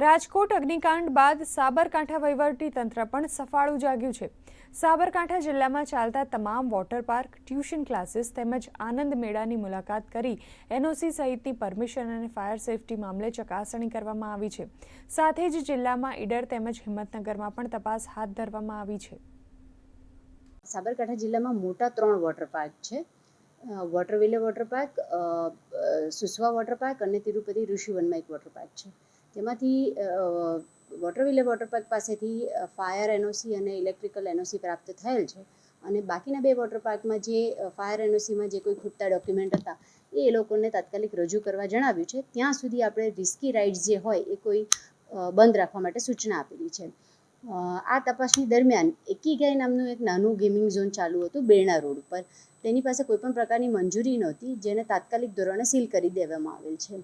રાજકોટ અગ્નિકાંડ બાદ સાબરકાંઠા વહીવટી તંત્ર પણ સફાળું જાગ્યું છે. સાબરકાંઠા જિલ્લામાં ચાલતા તમામ વોટર પાર્ક, ટ્યુશન ક્લાસીસ તેમજ આનંદ મેળાની મુલાકાત કરી એનઓસી સહિતની પરમિશન અને ફાયર સેફટી મામલે ચકાસણી કરવામાં આવી છે. સાથે જ જિલ્લામાં ઈડર તેમજ હિંમતનગરમાં પણ તપાસ હાથ ધરવામાં આવી છે. સાબરકાંઠા જિલ્લામાં મોટા ત્રણ વોટર પાર્ક છે. વોટરવિલે વોટર પાર્ક સુસવા વોટર પાર્ક અને તિરુપતિ ઋષિવનમાં એક વોટર પાર્ક છે. તેમાંથી વોટર વિલે વોટર પાર્ક પાસેથી ફાયર એનઓસી અને ઇલેક્ટ્રિકલ એનઓસી પ્રાપ્ત થયેલ છે. અને બાકીના બે વોટર પાર્કમાં જે ફાયર એનઓસીમાં જે કોઈ ખૂટતા ડોક્યુમેન્ટ હતા, એ લોકોને તાત્કાલિક રજૂ કરવા જણાવ્યું છે. ત્યાં સુધી આપણે રિસ્કી રાઇડ્સ જે હોય, એ કોઈ બંધ રાખવા માટે સૂચના આપેલી છે. આ તપાસની દરમિયાન એકીગાય નામનું એક નાનું ગેમિંગ ઝોન ચાલુ હતું, બેરણા રોડ ઉપર. તેની પાસે કોઈપણ પ્રકારની મંજૂરી નહોતી, જેને તાત્કાલિક ધોરણે સીલ કરી દેવામાં આવેલ છે.